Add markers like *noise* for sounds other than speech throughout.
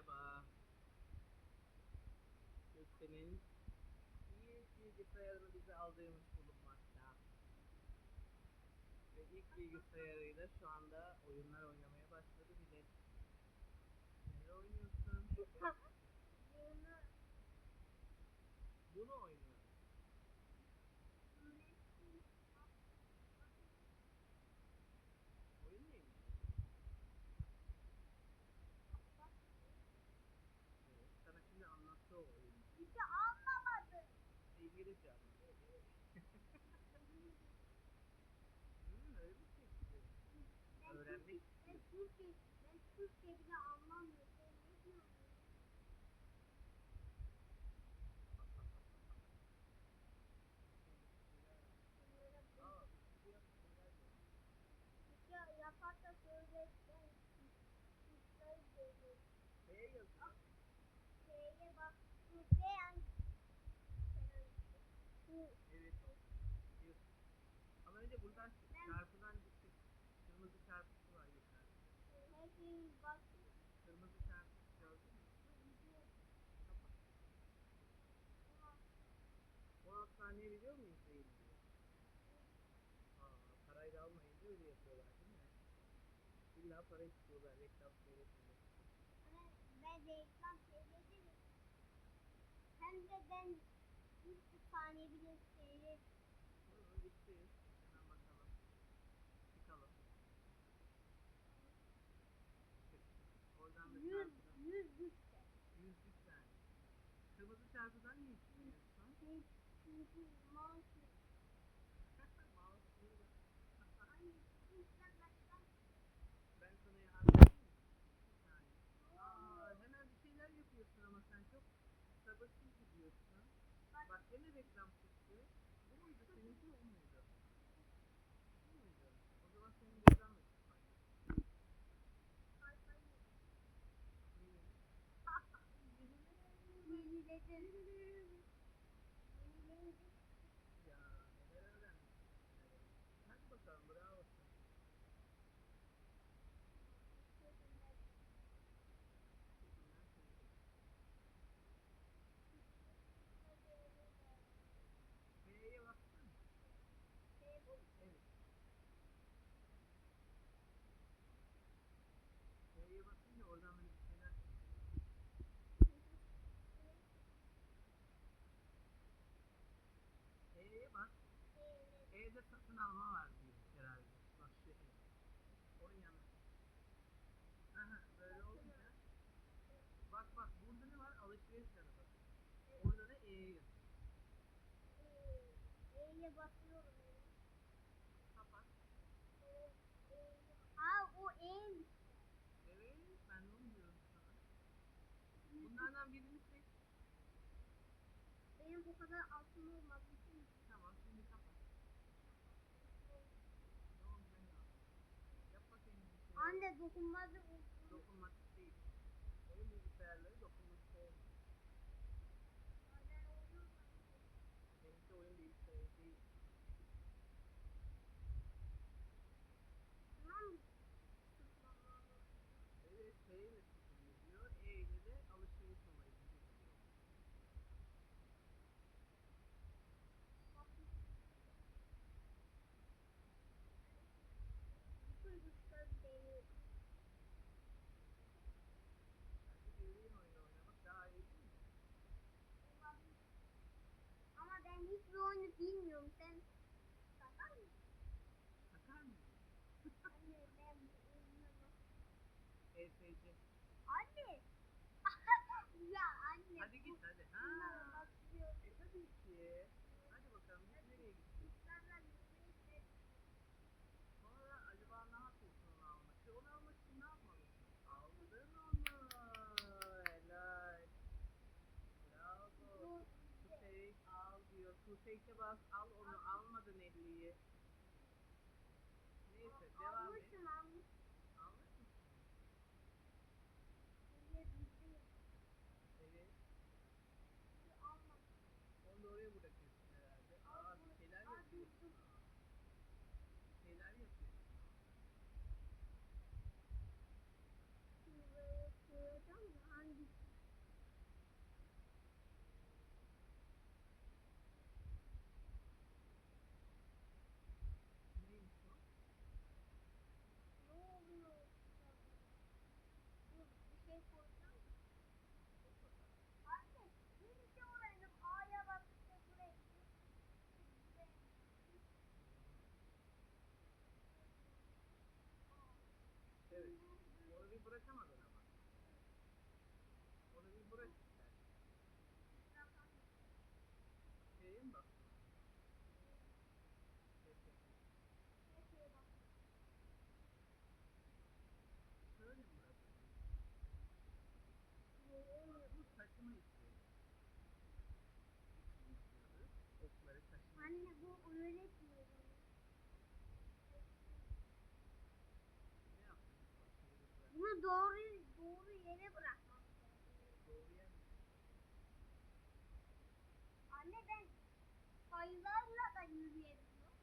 Merhaba. Göksel'in ilk bilgisayarını bize aldığımız bulunmakta. Ve ilk bilgisayarıyla şu anda oyunlar oynamaya başladı bile. Ne oynuyorsun? Bunu oynuyor. Oyun neymiş? Evet, sana şimdi anlattı o oyunu. Bizi anlamadı. İngilizce anlattı. Hmm, öyle mi çekti? Ben Öğrenmek Türkçe, ben istiyorsun. Türkçe, ben Türkçe bile anlamıyorum. Sen ne diyorsun? Bunlara bu- Aa, bir şey yap, neler var? Ya yaparsa söyle ben Türkleri görüyorum. B yazıyor. Şeye bak. Türkçe Şu Evet. Ama önce buradan çarpıdan gittik. Kırmızı çarpısı var başı Kırmızı çarpısı gördün mü? Kapat. 16 saniye biliyor muyuz değil diye. Aa, parayla almayınca öyle yapıyorlar değil mi? İlla para istiyorlar reklam seyretmeden. Hani ben reklam seyrederim. Hem de ben 3 saniye seyret. Hı, bitti. Hemen bakalım. Çıkalım. Çık. Oradan da 100 çarpıdan. 100 düşse. Yüzlük saniye. Kırmızı çarpıdan niye çıkmıyorsun? Çünkü çünkü mouse Mouse burada. Hani Türkçe baştan Ben sana yardım edeyim mi? Bir saniye. Aa, hemen bir şeyler yapıyorsun ama sen çok sabırsız gidiyorsun. Bak. Bak gene reklam çıktı. Bu muydu seninki o muydu? Bu muydu? O zaman senin buradan da çıkmak. sayfayı Yeni. yeniledim. Yeniledim. Ya neler öğrenmişsin. neler. Hadi bakalım bravo sana. Teşekkürler sana. B'ye baksana. Evet. B'ye basınca oradan böyle bir şeyler çıkıyor. E'ye bas. E'de satın alma var diyor herhalde. Bak şu E. Onun yanı. Aha, böyle olunca. Bak bak burada ne var? Alışveriş yanı bak. Orada da E yazıyor. E'ye basıyorum. Kapat. Ha o E'ymiş. Evet ben de onu diyorum sana. Bunlardan birini seç. Benim bu kadar altın olmadı. Anne dokunmaz. Dokunmaz değil. Benim bilgisayarları dokunmaz. Bilmiyorum. Sen sakar mısın? Takar mı? Anne ben bak. ESC. Anne. *laughs* ya anne. Hadi git hadi. Ha. bakıyor. E tabii ki. Hadi bakalım biz nereye gittik? Kuşlarla yürümeyi sev- Sonra acaba ne yapıyorsun onu almak için? Onu almak için ne yapmalısın? Aldın onu. Helal. Bravo. Bu- To take al take'e bas. Al onu. Almadın 50'yi. bırakamaz. Onu doğru doğru yere bırakmam? Anne ben sayılarla da yürüyebiliyorum.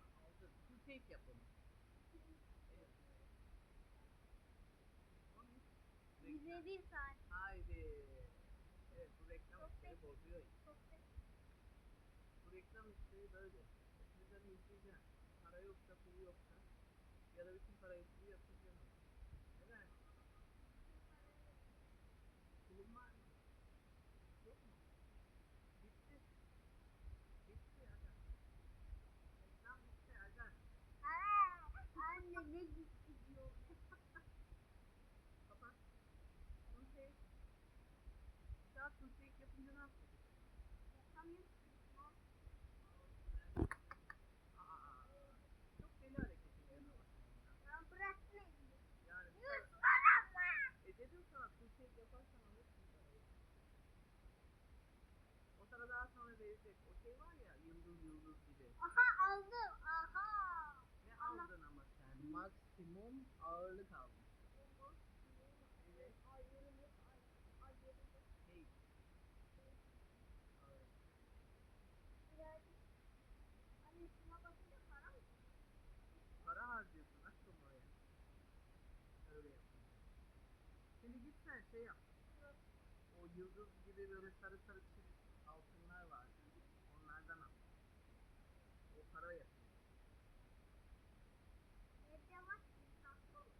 Aldı. Full take yap onu. Evet. O ne? Reklam. 101 saat. Haydi. Evet bu reklam Çok işleri bozuyor. Çok Bu reklam işleri böyle. Eskiden izleyeceksin. Para yoksa pulu yoksa ya da bütün parayı pulu yatıracaksın. Neden? Pulun var mı? Yok mu? Bitti. Bitti aga. Reklam bitti. Aa, anne ne gitti diyor. Kapat. Full Bir daha take yapınca ne yapacak? Yapamıyorum. Aa, çok deli hareketlerine bakın ya. Ben bırakmayayım. Yani bu Yüz kadar- para mı? E dedim sana full take yaparsan alırsın parayı. O sana daha sonra verecek. O şey var ya yıldız yıldız gibi. Aha aldım. Aha. Ne Ama- aldın ama sen? Maksimum ağırlık aldın. Evet. Hey. Ağırlık. Para harcıyorsun aşkım oraya. Öyle yapın. Şimdi git sen şey yap. O yıldız gibi böyle sarı sarı çift altınlar var. Onlardan al. O para yapıyor. Evde var. Saklı.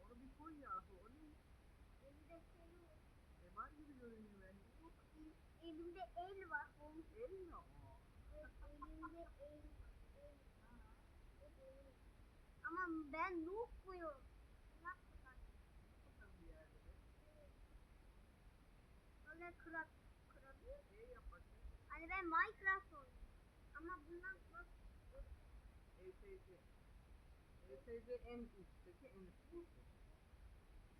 Onu bir koy yahu. O ne? Evde şey yok. E var gibi görünüyor bende. Yok, el- elimde el var. El mi o? Elimde el. Ama ben noob muyum? Öyle kırak, kırabiliyor. Bakayım. Hani ben Minecraft oynuyorum. Ama bundan nasıl? ESC. ESC en üstteki en üstteki.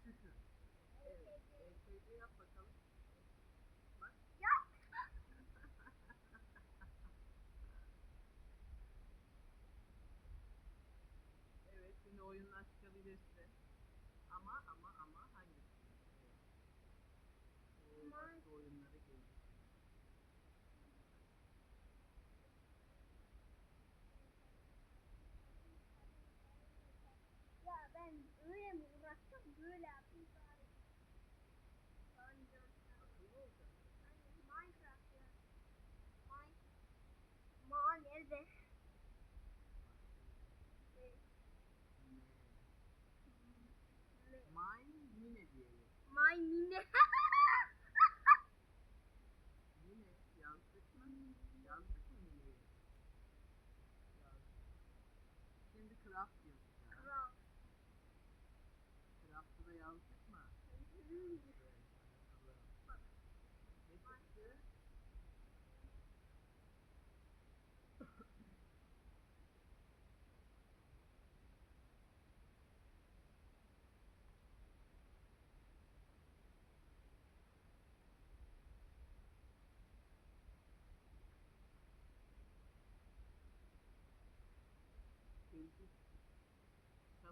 Şu şu. Evet. ESC yap bakalım. Bak. Ya! Evet şimdi oyundan çıkabilirsin. Ama ama ama hangisi? Evet. Oo, başka oyunlara girdi. Ya ben öyle mi uğraşacağım? Böyle yapayım bari. Dungeon. Akıllı olacak. Hani Minecraft ya. Mine. Ma nerede? Şey, Ne? ne? Mine yine diyelim. Mine. Yine yazdık mı? Yazdık mı Mine'yi? Yazdık. Şimdi craft yazacağız.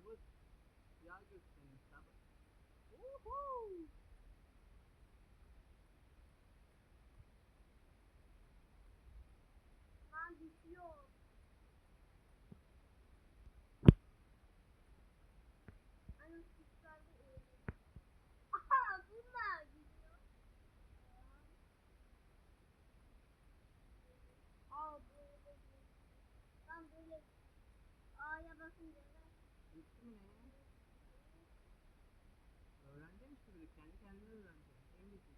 was the Augustine Woohoo! Bitti mi ne? İşte böyle kendi kendine öğreneceğim. İngilizce.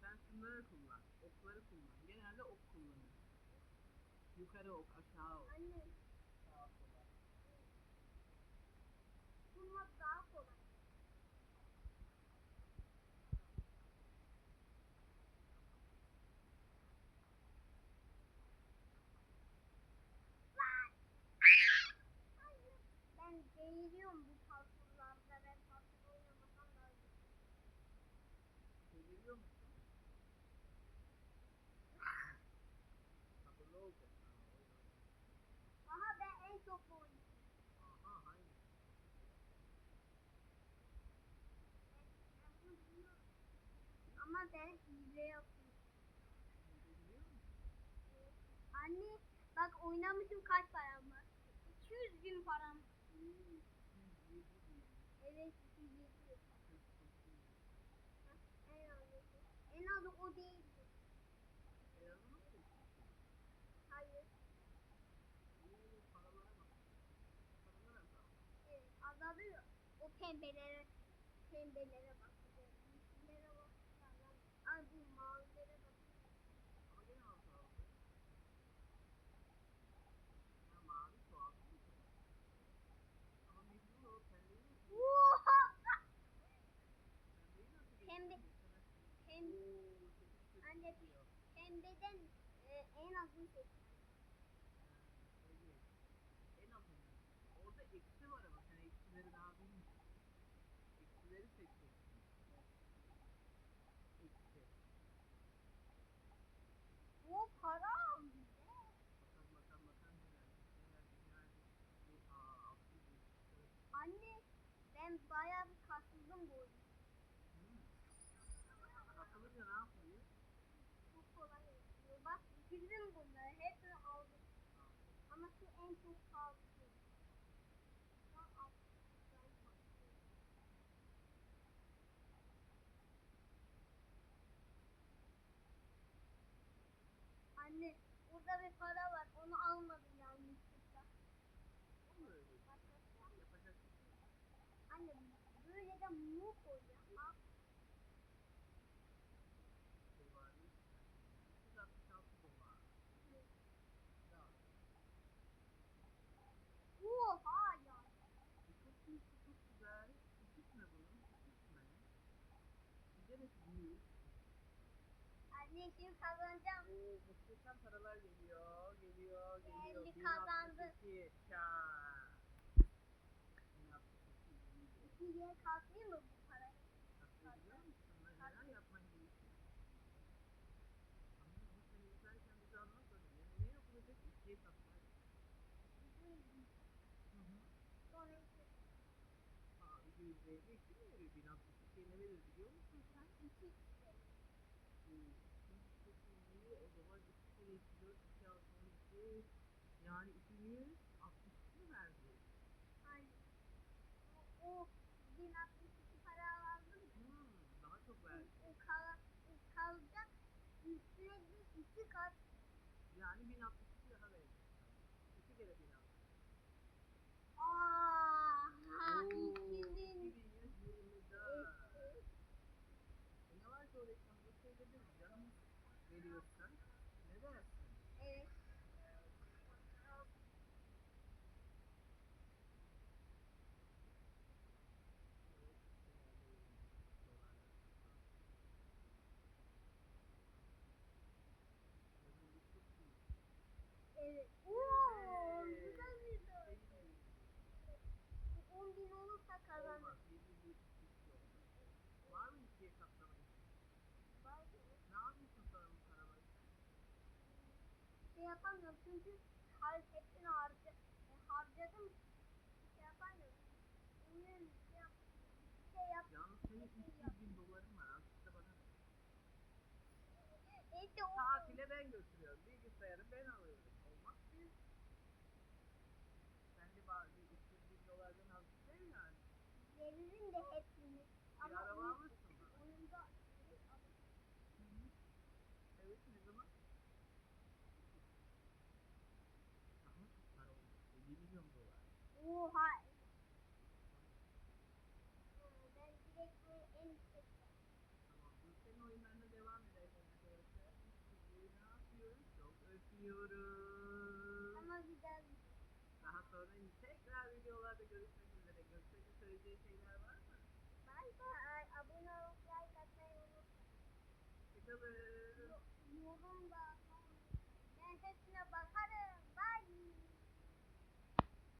Sen şunları kullan. Okları kullan. Genelde ok kullanırsın. Yukarı ok, aşağı ok. anne Sağa sola. bulmak daha Deliriyorum bu parkurlarda. Ben parkur oynamasam da Deliriyor musun? Sabırlı olacak. Aha ben en çok oynuyorum. Aha hayır. Ama ben hile yapıyorum. Anne bak oynamışım kaç param var? 200 bin param var. Oo, 207 bin. Evet 207. Çok çok iyi. En azı. En azı o. Beyazı mı seçtin? Hayır. Evet azalıyor. O pembelere pembelere bak. Yeşillere bak. Ay bu mavilere bak. Ama gene azaldı. Ya mavi çoğaldı mı? Ama mecbur o pembeyi nasıl Oha! Pembeyi nasıl Pembe- geçtin? Pembe, Oo, sekiz kötü Anne, gidiyor. E, en azını seçtim. Evet. En azından. Orada eksi var ama sen eksileri daha bilmiyorsun. Eksileri seçeceksin. Eksi. O para bize. Bakalım bakalım bakalım ne vermiş. Ne vermiş ne vermiş. Bir, aa, altı yüz. Anne ben bayağı bir kasıldım bu oyunda. Hmm. Katılınca ne yapıyor? Bak bitirdim bunları. Hepsini aldım. Ama şu en çok pahalı. Anne burada bir para var. Onu almadım yanlışlıkla. Anne böyle de mu koyacağım. Al. Dolar 366 dolar. Ya. Oha ya. Bu çok iyi, bu çok güzel. Üşütme bunu, üşütme. Giderek büyür. Anne şimdi kazanacağım. Oo, muhteşem paralar geliyor, geliyor, geliyor. Geldi, kazandı. 1062 kar. 1062 iyi. Bir yere kalkayım mı bu parayı? Hatırlıyor musun? Neler yapman gerekiyor? Ama bu seni izlerken bize anlat bakalım. Yani ne yapılacak? İkiye katmak. Hı hı. Sonra iki. Aa, 250 iki mi veriyor? 1062 ne verir biliyor musun sen? İki iyi. O zaman 2 kere 2, 4, 2, 6, 12. Yani 262 mi verdi? Aynen. O, o 1062 para aldım. Hmm, daha çok verdi. O, kal, o kalacak. Üstüne bir iki kat. Yani 1062 daha verecek. 2 kere 1062. Aa, Oo, 2000. 2124. E ne var ki o reklamda söyledin canım veriyorsan. Ne dersin? Evet. Evet, dolarlar. Yazılı çok iyi. Evet. Oo, Evet. güzel bir dört. Değil. Bu 10 bin olursa kazanırım. Olmaz. 772 oldu. Var mı ikiye katlama işi? Var mı? Ne yapıyorsun sonra bu paraları şey yapamıyorum çünkü har hepsini harca e, harcadım. Şey yapamıyorum. Bilmiyorum şey yap. Şey yap. Yalnız senin 300 bin doların var. Azıcık da bana. İşte o Tatile ben götürüyorum. Bilgisayarı ben alıyorum. Olmaz ki. Sen de bazı 300 bin dolardan azıcık ver yani. Hepsini. Bir araba alırsın bana. oyunda. Evet ne zaman? Daha çok para olmuş. 50 milyon dolar. Oha. Ama güzel. Daha sonra tekrar videolarda görüşmek üzere. Gökçe'nin söyleyeceği şeyler var